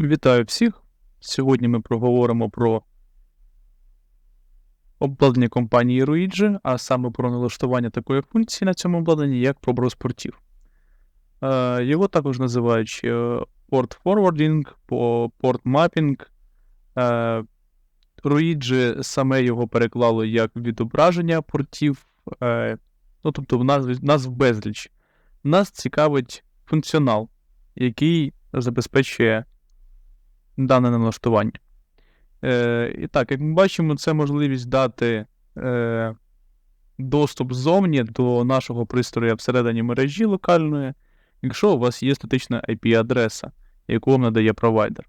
Вітаю всіх! Сьогодні ми проговоримо про обладнання компанії Ruigi, а саме про налаштування такої функції на цьому обладнанні, як проброс портів. Е, Його також називають е, Port Forwarding, по- Port Mapping. Е, Ruigi саме його переклало як відображення портів. Ну, тобто, в нас, в нас безліч. Нас цікавить функціонал, який забезпечує дане налаштування. Е, і так, як ми бачимо, це можливість дати е, доступ ззовні до нашого пристрою всередині мережі локальної, якщо у вас є статична IP-адреса, яку вам надає провайдер.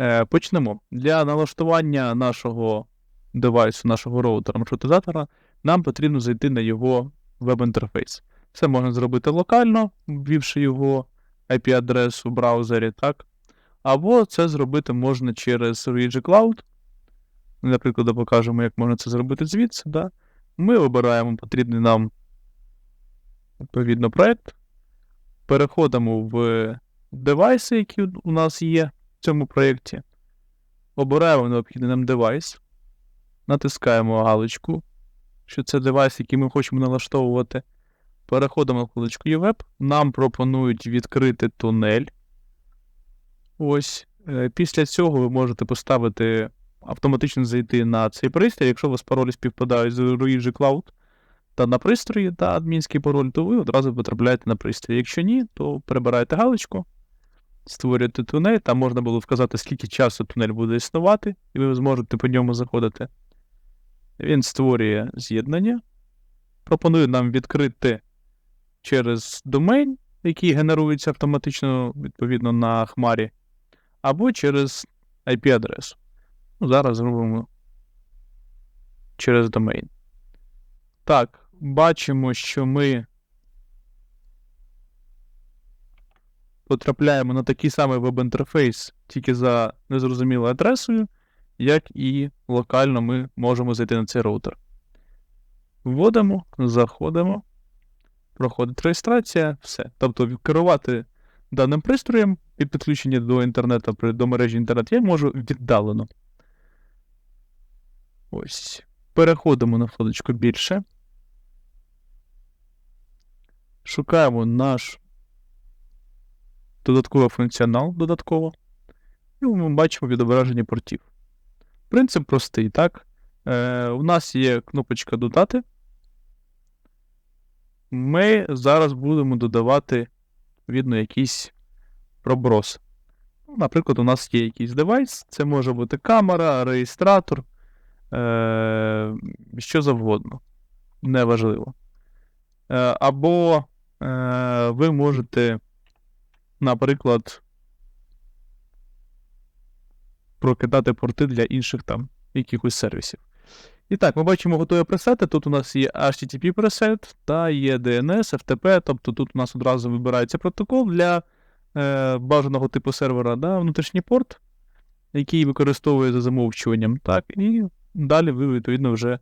Е, почнемо. Для налаштування нашого девайсу, нашого роутера маршрутизатора, нам потрібно зайти на його веб-інтерфейс. Це можна зробити локально, ввівши його IP-адресу в браузері, так? Або це зробити можна через Ruigi Cloud. Наприклад, покажемо, як можна це зробити звідси. Да? Ми обираємо потрібний нам відповідно проект. Переходимо в девайси, які у нас є в цьому проєкті. Обираємо необхідний нам девайс. Натискаємо галочку, що це девайс, який ми хочемо налаштовувати. Переходимо в вкладочку UWeb. Нам пропонують відкрити тунель. Ось. Е, Після цього ви можете поставити автоматично зайти на цей пристрій. Якщо у вас паролі співпадають з Ruigi Cloud та на пристрої та адмінський пароль, то ви одразу потрапляєте на пристрій. Якщо ні, то перебираєте галочку, створюєте тунель, там можна було вказати, скільки часу тунель буде існувати, і ви зможете по ньому заходити. Він створює з'єднання. Пропонує нам відкрити через домейн, який генерується автоматично, відповідно, на хмарі, або через IP-адресу. Ну, зараз зробимо через домейн. Так, бачимо, що ми потрапляємо на такий самий веб-інтерфейс, тільки за незрозумілою адресою, як і локально ми можемо зайти на цей роутер. Вводимо, заходимо, проходить реєстрація, все. Тобто керувати даним пристроєм і підключення до інтернету до мережі інтернет я можу віддалено. Ось. Переходимо на вкладочку більше. Шукаємо наш додатковий функціонал додатково. І ми бачимо відображення портів. Принцип простий, так? Е, у нас є кнопочка додати. Ми зараз будемо додавати, відповідно, якийсь проброс. Ну, Наприклад, у нас є якийсь девайс, це може бути камера, реєстратор, е- що завгодно. Неважливо. Е- або е- ви можете, наприклад, прокидати порти для інших там якихось сервісів. І так, ми бачимо готові пресети. Тут у нас є HTTP пресет та є DNS, FTP, тобто тут у нас одразу вибирається протокол для е, бажаного типу сервера, да, внутрішній порт, який використовує за замовчуванням. Так, і далі ви, відповідно, вже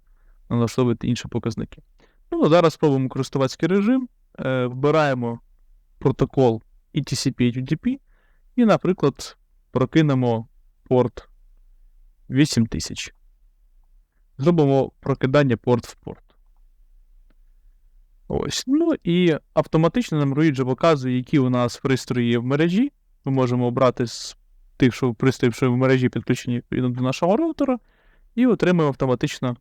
налаштовуєте інші показники. Ну, зараз спробуємо користувацький режим, е, вбираємо протокол і TCP, і UDP, і, наприклад, прокинемо порт 8000. Зробимо прокидання порт в порт. Ось. Ну і автоматично нам Ruigi показує, які у нас пристрої є в мережі. Ми можемо обрати з тих, що пристроїв, що в мережі підключені до нашого роутера, і отримаємо автоматично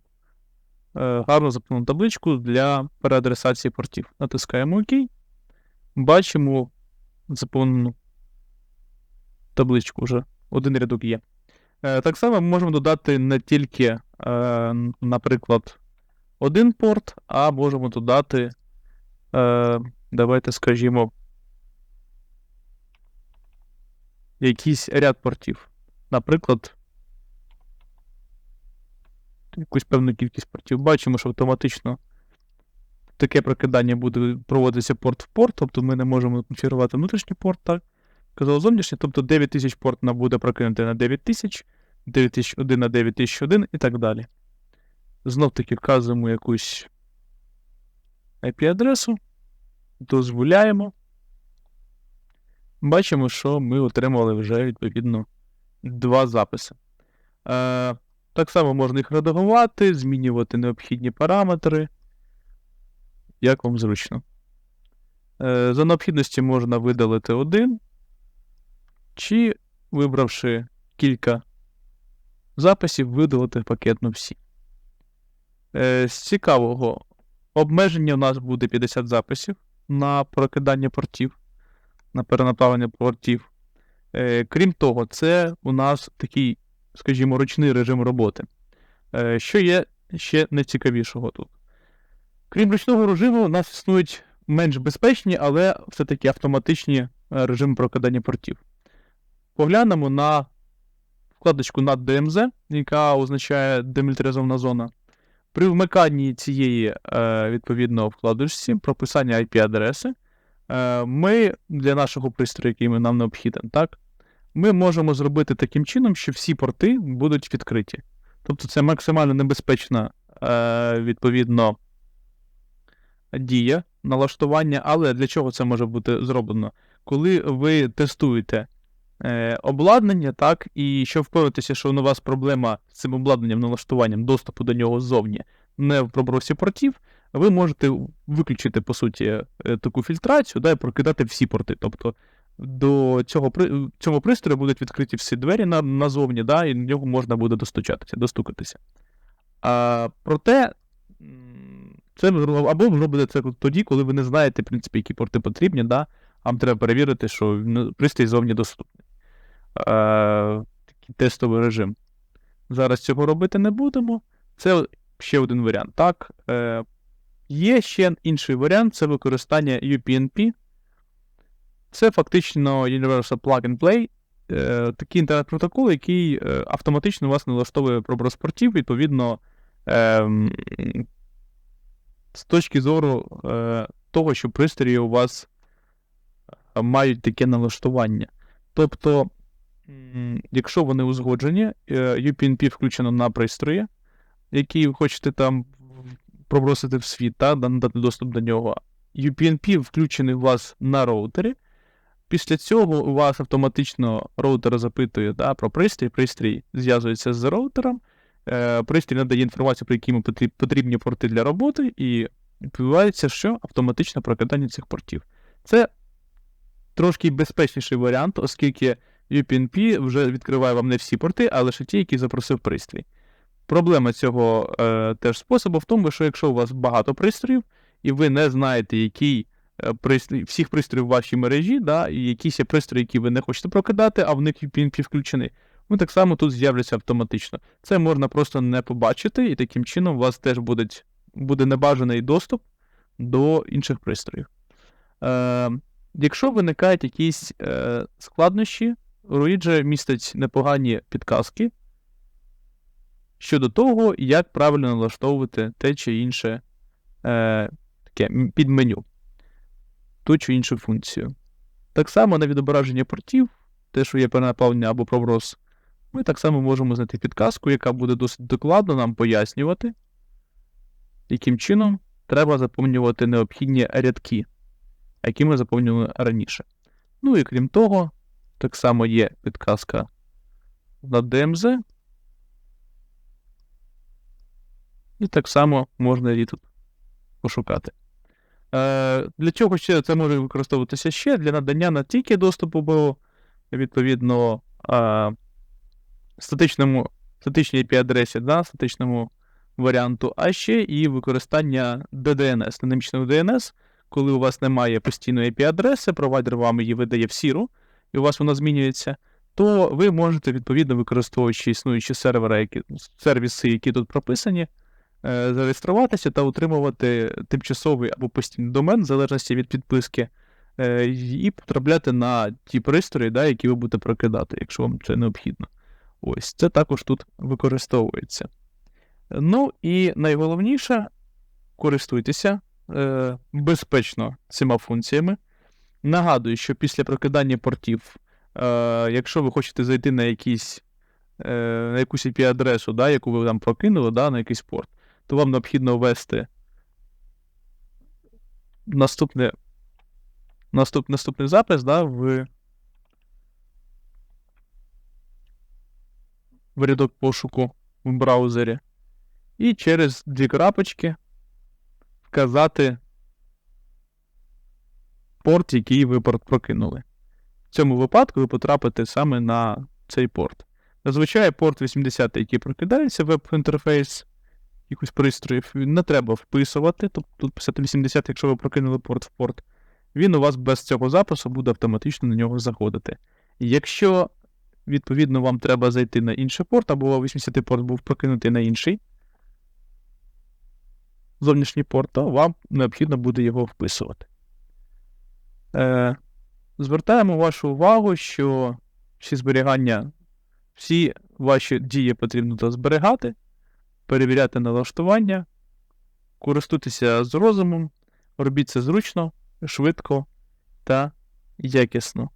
е, гарно заповнену табличку для переадресації портів. Натискаємо ОК. Бачимо заповнену табличку вже. Один рядок є. Е, Так само ми можемо додати не тільки, е, наприклад, один порт, а можемо додати, е, давайте скажімо, якийсь ряд портів. Наприклад, якусь певну кількість портів. Бачимо, що автоматично таке прокидання буде проводитися порт в порт, тобто ми не можемо конфігурувати внутрішній порт, так? Казав зовнішній, тобто 9000 порт нам буде прокинути на 9000, 9001 на 9001 і так далі. Знов таки вказуємо якусь IP-адресу, дозволяємо. бачимо, що ми отримали вже відповідно два записи. Е, так само можна їх редагувати, змінювати необхідні параметри. Як вам зручно. Е, за необхідності можна видалити один, чи, вибравши кілька записів, видалити пакетно всі. Е, з цікавого, обмеження у нас буде 50 записів на прокидання портів, на перенаправлення портів. Е, крім того, це у нас такий, скажімо, ручний режим роботи. Е, що є ще найцікавішого тут? Крім ручного режиму, у нас існують менш безпечні, але все-таки автоматичні е, режими прокидання портів. Поглянемо на вкладочку над DMZ, яка означає демілітаризована зона. При вмиканні цієї, е, відповідно, вкладочці, прописання IP-адреси, е, ми для нашого пристрою, який нам необхіден, так, ми можемо зробити таким чином, що всі порти будуть відкриті. Тобто це максимально небезпечна, е, відповідно, дія налаштування, але для чого це може бути зроблено? Коли ви тестуєте е, обладнання, так, і щоб впевнитися, що у вас проблема з цим обладнанням, налаштуванням доступу до нього ззовні, не в пробросі портів, ви можете виключити, по суті, е, таку фільтрацію да, і прокидати всі порти. Тобто до цього цьому пристрою будуть відкриті всі двері на, назовні, да, і до нього можна буде достучатися, достукатися. А, проте, це або ви робите це тоді, коли ви не знаєте, в принципі, які порти потрібні, да, вам треба перевірити, що ну, пристрій зовні доступний. Е, такий тестовий режим. Зараз цього робити не будемо. Це ще один варіант. Так, е, є ще інший варіант це використання UPnP. Це фактично Universal Plug and Play. Е, такий інтернет-протокол, який е, автоматично вас налаштовує проброс портів, відповідно, е, з точки зору е, того, що пристрої у вас е, мають таке налаштування. Тобто, якщо вони узгоджені, е, UPnP включено на пристрої, які ви хочете там пробросити в світ, та, надати доступ до нього. UPnP включений у вас на роутері. Після цього у вас автоматично роутер запитує да, про пристрій, пристрій зв'язується з роутером, е, пристрій надає інформацію, про які йому потрібні порти для роботи, і відбувається, що автоматичне прокидання цих портів. Це трошки безпечніший варіант, оскільки UPnP вже відкриває вам не всі порти, а лише ті, які запросив пристрій. Проблема цього е, теж способу в тому, що якщо у вас багато пристроїв, і ви не знаєте, який е, пристрій, всіх пристроїв в вашій мережі, да, і якісь є пристрої, які ви не хочете прокидати, а в них UPnP включений, вони так само тут з'являться автоматично. Це можна просто не побачити, і таким чином у вас теж буде, буде небажаний доступ до інших пристроїв. Е, якщо виникають якісь е, складнощі, Руїджа містить непогані підказки щодо того, як правильно налаштовувати те чи інше е, таке підменю, ту чи іншу функцію. Так само на відображення портів, те, що є перенаправлення або проброс, ми так само можемо знайти підказку, яка буде досить докладно нам пояснювати, яким чином треба заповнювати необхідні рядки, які ми заповнювали раніше. Ну і крім того, так само є підказка на DMZ. І так само можна її тут пошукати. Е, для чого ще це може використовуватися ще? Для надання не тільки доступу до, відповідно, е, статичному, статичній IP-адресі, да, статичному варіанту, а ще і використання DDNS, динамічного DNS, коли у вас немає постійної IP-адреси, провайдер вам її видає в сіру, і у вас вона змінюється, то ви можете, відповідно, використовуючи існуючі сервери, які, сервіси, які тут прописані, е, зареєструватися та утримувати тимчасовий або постійний домен, в залежності від підписки, е, і потрапляти на ті пристрої, да, які ви будете прокидати, якщо вам це необхідно. Ось, це також тут використовується. Ну і найголовніше, користуйтеся е, безпечно цими функціями. Нагадую, що після прокидання портів, е, якщо ви хочете зайти на якісь, е, на якусь IP-адресу, да, яку ви там прокинули, да, на якийсь порт, то вам необхідно ввести наступне, наступ, наступний запис да, в в рядок пошуку в браузері. І через дві крапочки вказати порт, який ви прокинули. В цьому випадку ви потрапите саме на цей порт. Зазвичай порт 80, який прокидається веб-інтерфейс якихось пристроїв, не треба вписувати. Тобто тут писати 80, якщо ви прокинули порт в порт, він у вас без цього запису буде автоматично на нього заходити. Якщо, відповідно, вам треба зайти на інший порт, або 80 порт був прокинутий на інший зовнішній порт, то вам необхідно буде його вписувати. Е, звертаємо вашу увагу, що всі зберігання, всі ваші дії потрібно зберігати, перевіряти налаштування, користуйтеся з розумом, робіть це зручно, швидко та якісно.